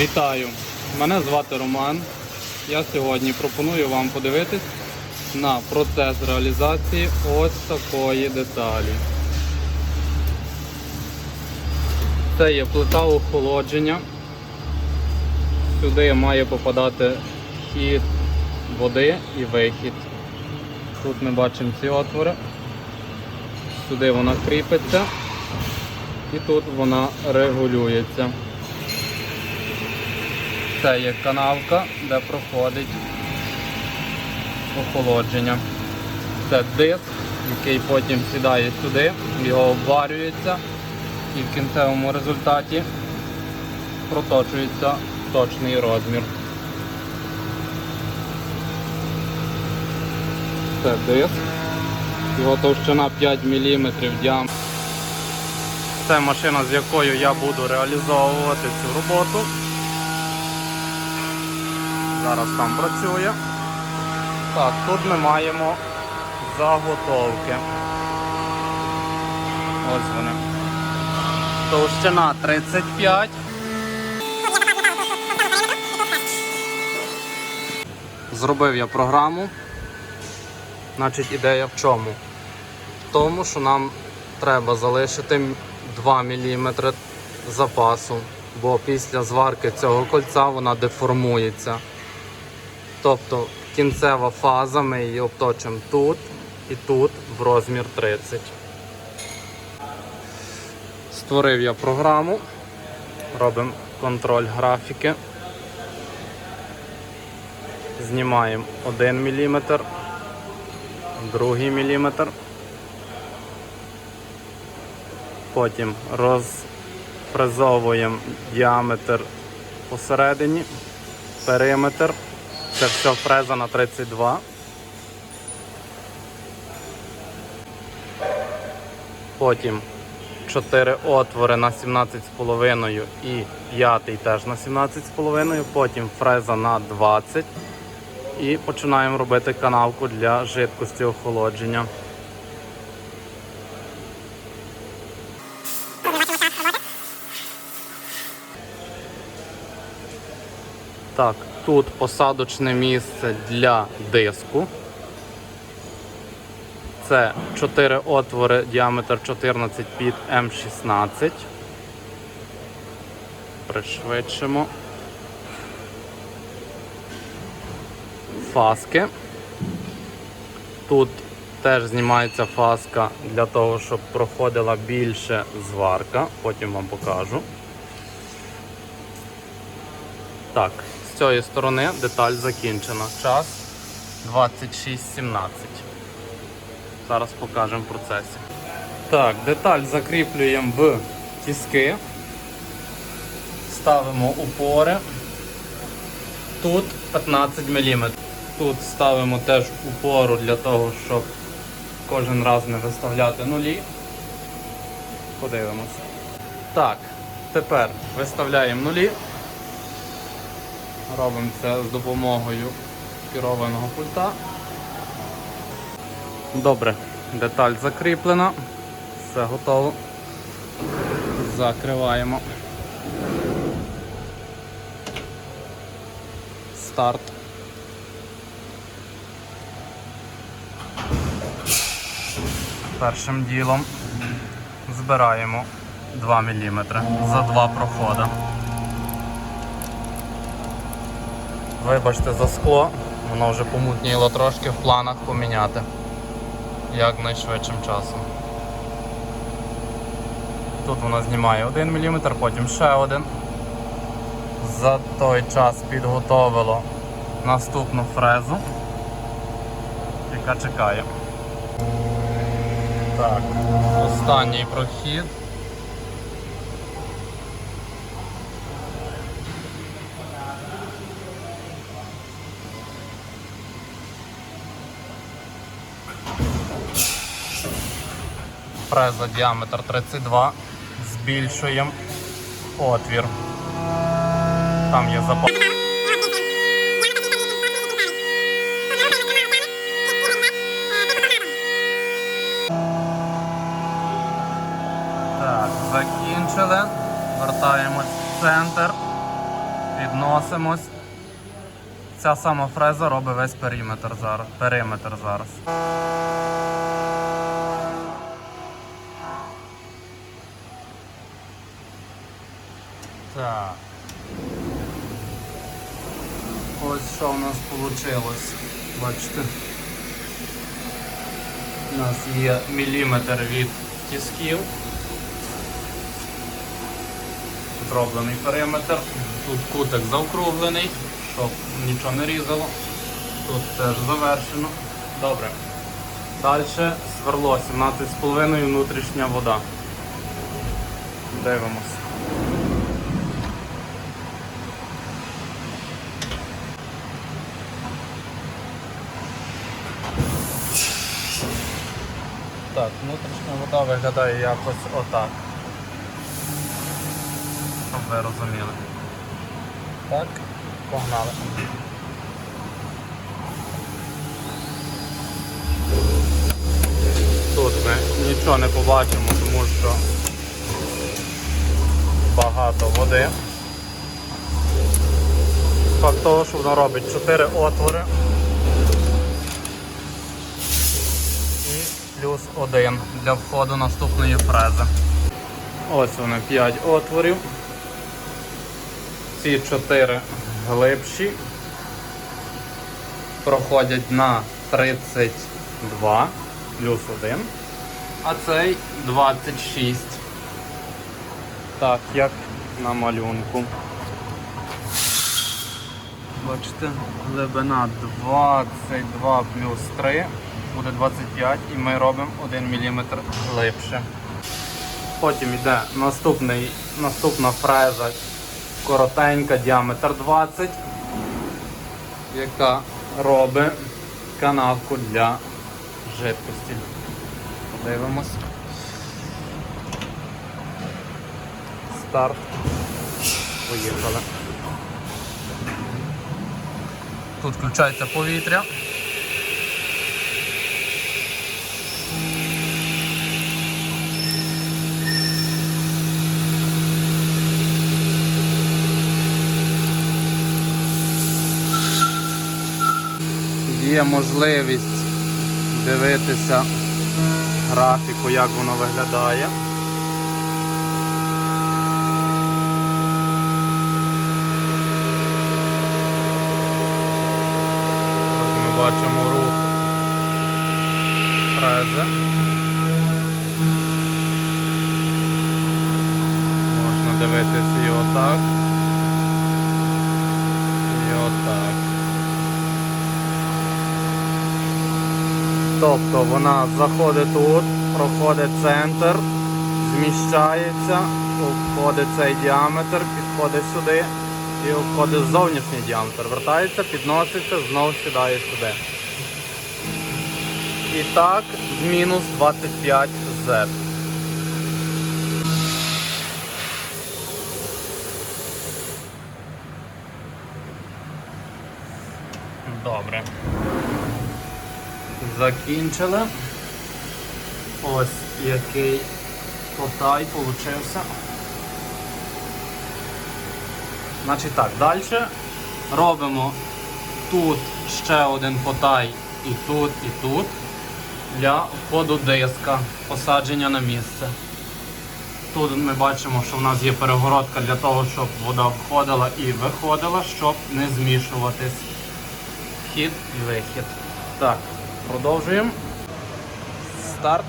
Вітаю! Мене звати Роман. Я сьогодні пропоную вам подивитись на процес реалізації ось такої деталі. Це є плита охолодження. Сюди має попадати хід води і вихід. Тут ми бачимо ці отвори. Сюди вона кріпиться і тут вона регулюється. Це є канавка, де проходить охолодження. Це диск, який потім сідає сюди, його обварюється і в кінцевому результаті проточується точний розмір. Це диск. Його товщина 5 мм діаметр. Це машина, з якою я буду реалізовувати цю роботу. Зараз там працює. Так, тут ми маємо заготовки. Ось вони. Товщина 35. Зробив я програму. Значить, ідея в чому? В тому, що нам треба залишити 2 мм запасу, бо після зварки цього кольця вона деформується. Тобто кінцева фаза ми її обточимо тут і тут в розмір 30. Створив я програму, робимо контроль графіки. Знімаємо 1 мм, 2 мм. Потім розфрезовуємо діаметр посередині, периметр. Це все фреза на 32. Потім 4 отвори на 17,5 і 5 теж на 17,5, потім фреза на 20 і починаємо робити канавку для жидкості охолодження. Так, тут посадочне місце для диску. Це 4 отвори, діаметр 14 під М16. Пришвидшимо. Фаски. Тут теж знімається фаска для того, щоб проходила більше зварка. Потім вам покажу. Так, цієї сторони деталь закінчена. Час 26.17. Зараз покажемо в процесі. Так, деталь закріплюємо в тіски. Ставимо упори. Тут 15 мм. Тут ставимо теж упору для того, щоб кожен раз не виставляти нулі. Подивимося. Так, тепер виставляємо нулі. Робимо це з допомогою керованого пульта. Добре, деталь закріплена, все готово. Закриваємо. Старт. Першим ділом збираємо 2 мм за два проходи. Вибачте за скло, воно вже помутніло трошки в планах поміняти якнайшвидшим часом. Тут воно знімає 1 мм, потім ще один. За той час підготовило наступну фрезу, яка чекає. Так, останній прохід. Фреза діаметр 32. Збільшуємо отвір. Там є запас. Так, закінчили. Вертаємось в центр. Підносимось. Ця сама фреза робить весь периметр зараз. Периметр зараз. Так. Ось що в нас вийшло. Бачите. У нас є міліметр від тисків. Зроблений периметр. Тут кутик заокруглений, щоб нічого не різало. Тут теж завершено. Добре. Далі сверло 17,5 внутрішня вода. Дивимось. Так, внутрішня вода виглядає якось отак. Щоб ви розуміли. Так, погнали. Тут ми нічого не побачимо, тому що багато води. Факт того, що воно робить 4 отвори. І плюс один для входу наступної фрези. Ось вони 5 отворів. Ці 4 глибші проходять на 32 плюс 1, а цей 26. Так, як на малюнку. Бачите, глибина 22 плюс 3 буде 25 і ми робимо 1 мм глибше. Потім йде наступний, наступна фреза коротенька, діаметр 20, яка робить канавку для жидкості. Подивимось. Старт. Поїхали. Тут включається повітря. Є можливість дивитися графіку, як воно виглядає. Ось ми бачимо рух фрези. Можна дивитися і отак. І отак. Тобто вона заходить тут, проходить центр, зміщається, обходить цей діаметр, підходить сюди і обходить зовнішній діаметр. Вертається, підноситься, знову сідає сюди. І так, мінус 25 Z. Добре. Закінчили. Ось який потай получився. Значить так, далі робимо тут ще один потай і тут, і тут для входу диска, посадження на місце. Тут ми бачимо, що в нас є перегородка для того, щоб вода входила і виходила, щоб не змішуватись. Вхід і вихід. Так, продовжуємо. Старт.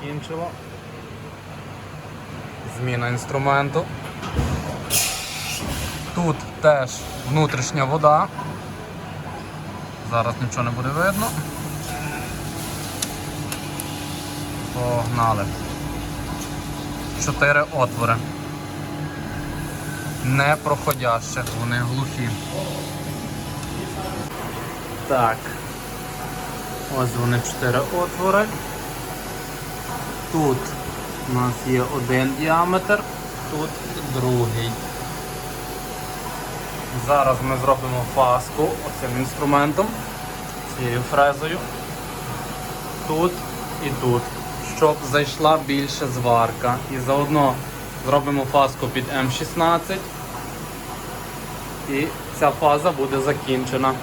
Кінчило. Зміна інструменту. Тут теж внутрішня вода. Зараз нічого не буде видно. Погнали. Чотири отвори. Не проходящих, вони глухі. Так. Ось вони чотири отвори. Тут у нас є один діаметр, тут другий. Зараз ми зробимо фаску оцим інструментом, цією фрезою. Тут і тут, щоб зайшла більше зварка. І заодно зробимо фаску під М16. І ця фаза буде закінчена.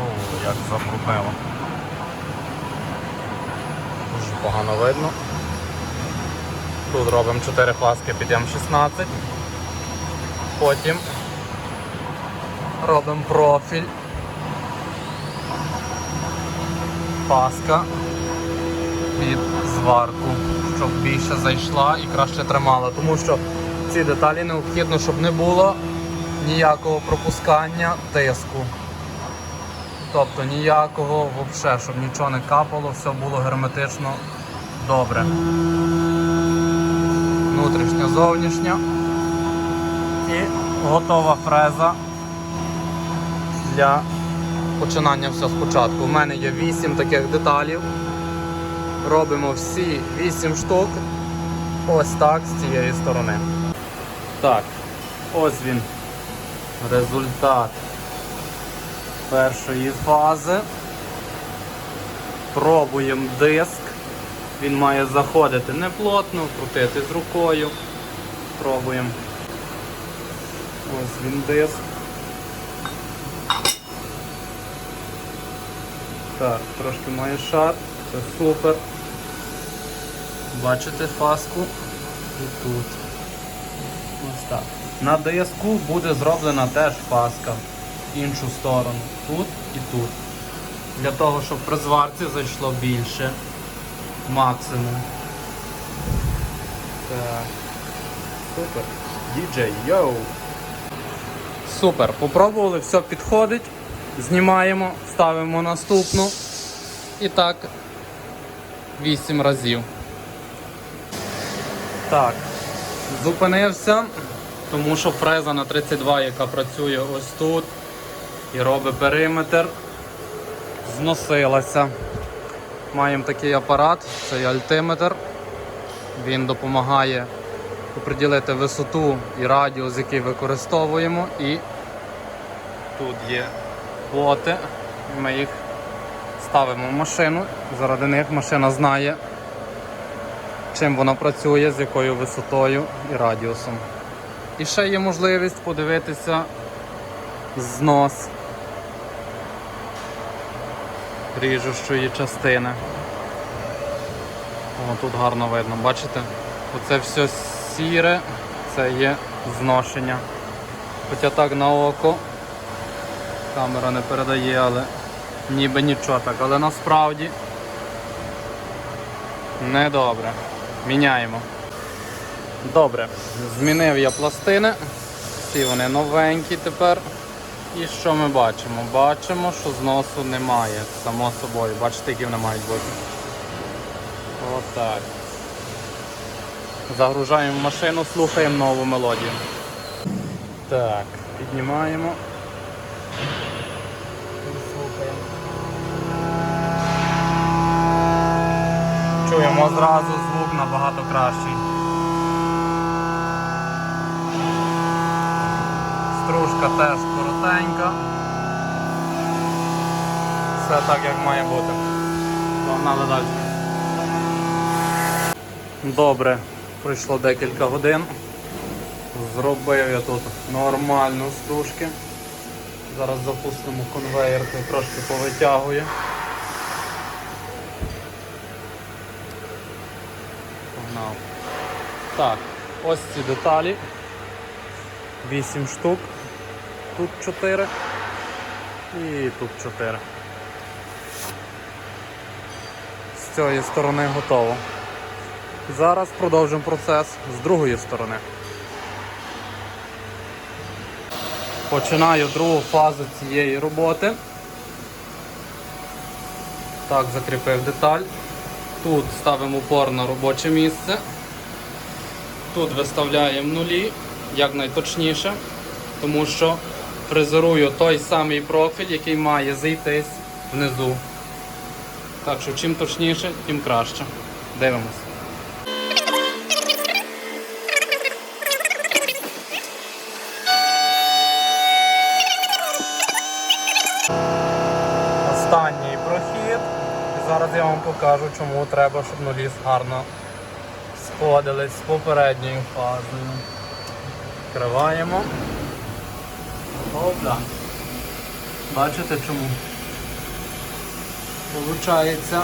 О, як забруднило. Дуже погано видно. Тут робимо 4 фаски під М16. Потім робимо профіль. Паска під зварку, щоб більше зайшла і краще тримала. Тому що ці деталі необхідно, щоб не було ніякого пропускання тиску. Тобто ніякого взагалі, щоб нічого не капало, все було герметично добре. Внутрішня, зовнішня. І готова фреза для починання все спочатку. У мене є 8 таких деталів. Робимо всі 8 штук. Ось так з цієї сторони. Так, ось він. Результат першої фази. Пробуємо диск. Він має заходити неплотно, крутити з рукою. Пробуємо. Ось він диск. Так, трошки має шар, це супер. Бачите фаску і тут. Ось так. На диску буде зроблена теж фаска в іншу сторону. Тут і тут. Для того, щоб при зварці зайшло більше. Максимум. Так. Супер. Діджей, йоу! Супер. Попробували, все підходить. Знімаємо, ставимо наступну. І так 8 разів. Так, зупинився, тому що фреза на 32, яка працює ось тут і робить периметр, зносилася. Маємо такий апарат, це є альтиметр. Він допомагає оприділити висоту і радіус, який використовуємо. І тут є боти. Ми їх ставимо в машину. Заради них машина знає, чим вона працює, з якою висотою і радіусом. І ще є можливість подивитися знос ріжущої частини. О, тут гарно видно, бачите? Оце все сіре, це є зношення. Хоча так на око камера не передає, але ніби нічого так, але насправді недобре. Міняємо. Добре, змінив я пластини. Всі вони новенькі тепер. І що ми бачимо? Бачимо, що зносу немає, само собою. Бачите, які вони мають бути. Отак. Загружаємо машину, слухаємо нову мелодію. Так, піднімаємо. Чуємо зразу звук набагато кращий. Стружка теж коротенька. Все так як має бути. Погнали далі. Добре, пройшло декілька годин. Зробив я тут нормальну стружки. Зараз запустимо конвейер, той трошки повитягує. Так, ось ці деталі. 8 штук. Тут 4 і тут 4. З цієї сторони готово. Зараз продовжимо процес з другої сторони. Починаю другу фазу цієї роботи. Так, закріпив деталь. Тут ставимо упор на робоче місце тут виставляємо нулі якнайточніше, тому що призорую той самий профіль, який має зійтись внизу. Так що чим точніше, тим краще. Дивимося. Останній прохід. Зараз я вам покажу, чому треба, щоб нуліс гарно сходились з попередньою фазою. Відкриваємо. Опа. Бачите чому? Получається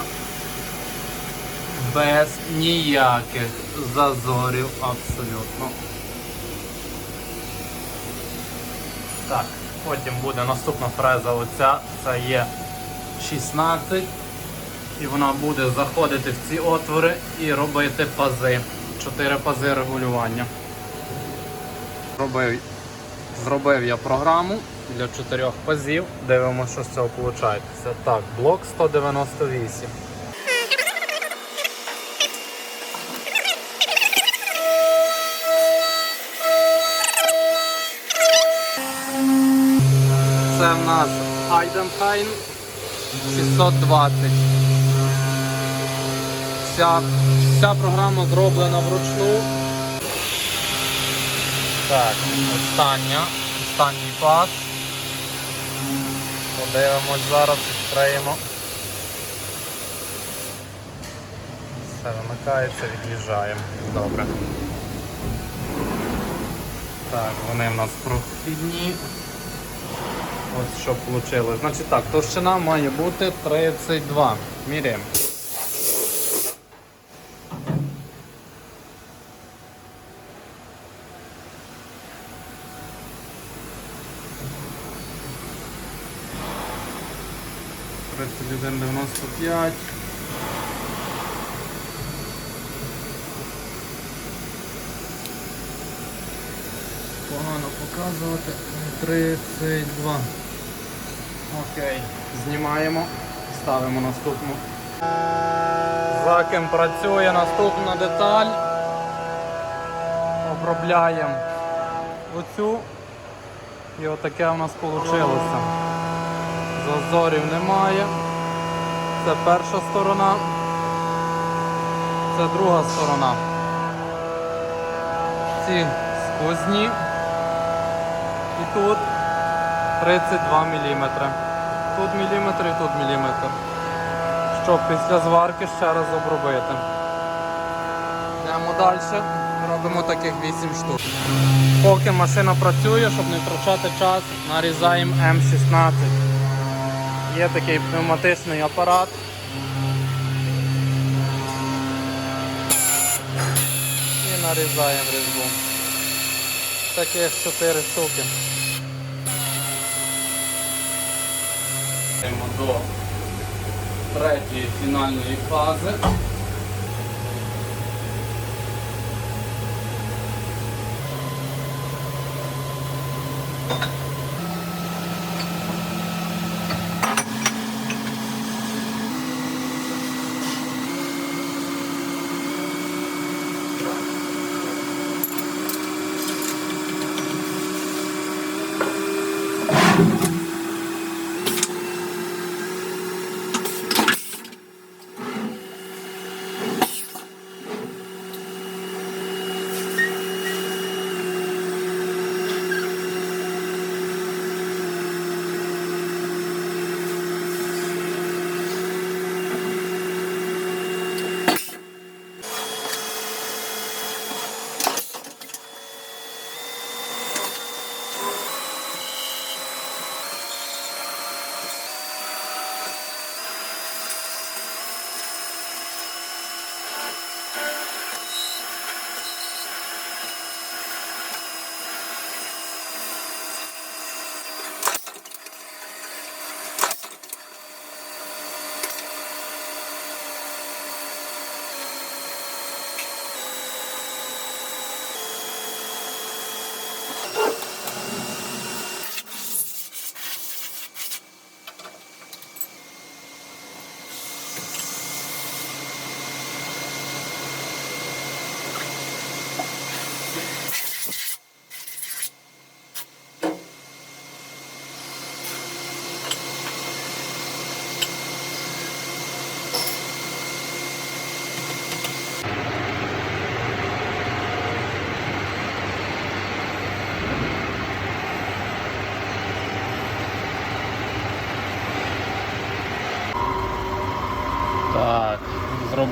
без ніяких зазорів абсолютно. Так, потім буде наступна фреза оця, це є 16. І вона буде заходити в ці отвори і робити пази. Чотири пази регулювання. Зробив, зробив я програму для чотирьох пазів. Дивимося, що з цього виходить. Так, блок 198. Це в нас Айденхайн 620. Вся, вся програма зроблена вручну. Так, остання, останній пас. Подивимось зараз, відкриємо. Все вимикається, від'їжджаємо. Добре. Так, вони в нас прохідні. Ось що вийшло. Значить так, товщина має бути 32. Міряємо. Тридцять один дев'яносто п'ять. Погано показувати. 32. Окей. Знімаємо, ставимо наступну. За ким працює наступна деталь. Обробляємо оцю. І отаке у нас вийшло. Зазорів немає. Це перша сторона. Це друга сторона. Ці сквозні. І тут 32 мм. Тут міліметр і тут міліметр. Щоб після зварки ще раз обробити. Йдемо далі. Робимо таких 8 штук. Поки машина працює, щоб не втрачати час, нарізаємо М16. Є такий пневматичний апарат. І нарізаємо різьбу. Таких 4 штуки. Йдемо до третьої фінальної фази.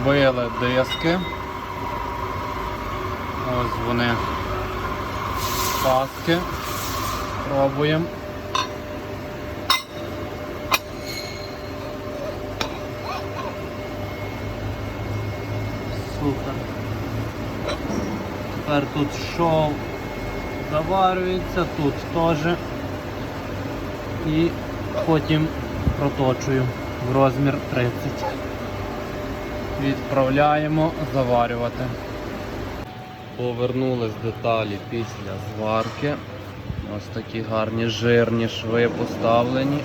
Зробили диски. Ось вони. Паски. Пробуємо. Супер. Тепер тут шов заварюється, тут теж. І потім проточую в розмір 30. Відправляємо заварювати. Повернулись деталі після зварки. Ось такі гарні жирні шви поставлені.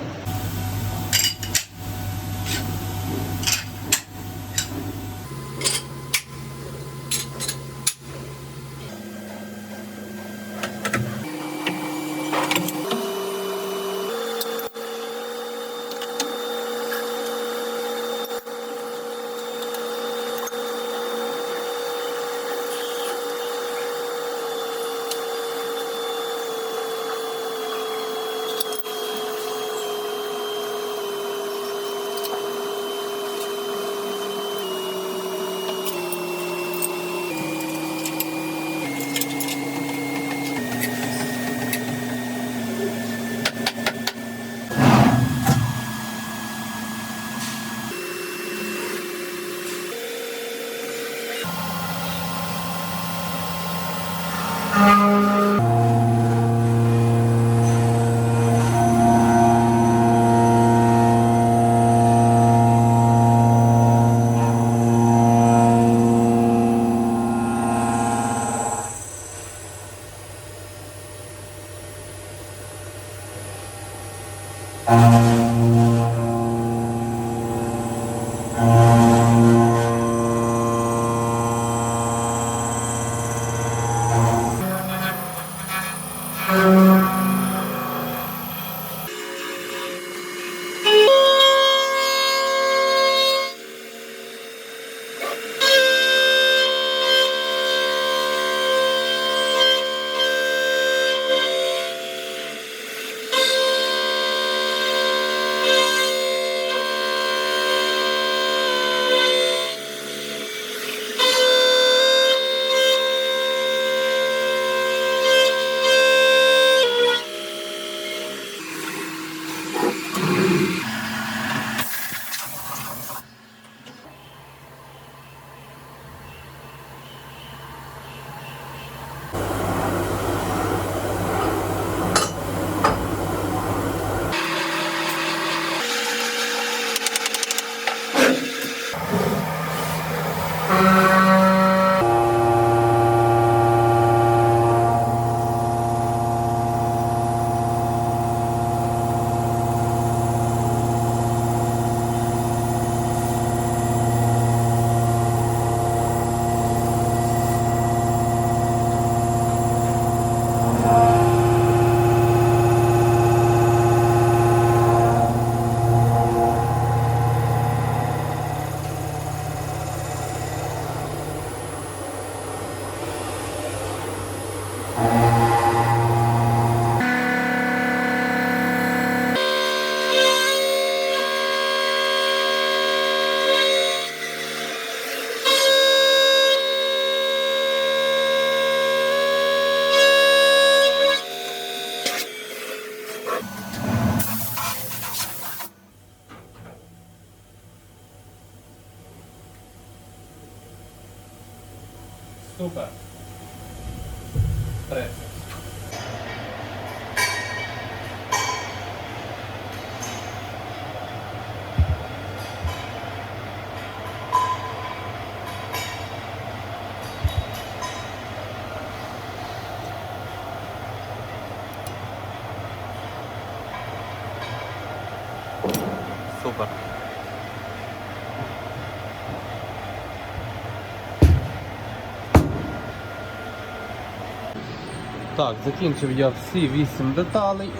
Так, закінчив я всі 8 деталей.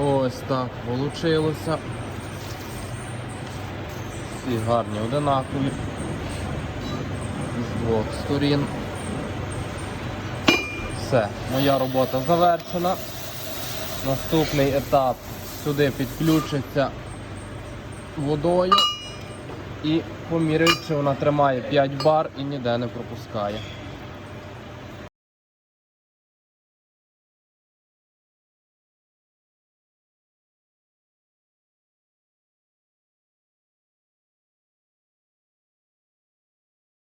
Ось так вийшло. Всі гарні одинакові. З двох сторін. Все, моя робота завершена. Наступний етап сюди підключиться водою і поміряють, чи вона тримає 5 бар і ніде не пропускає.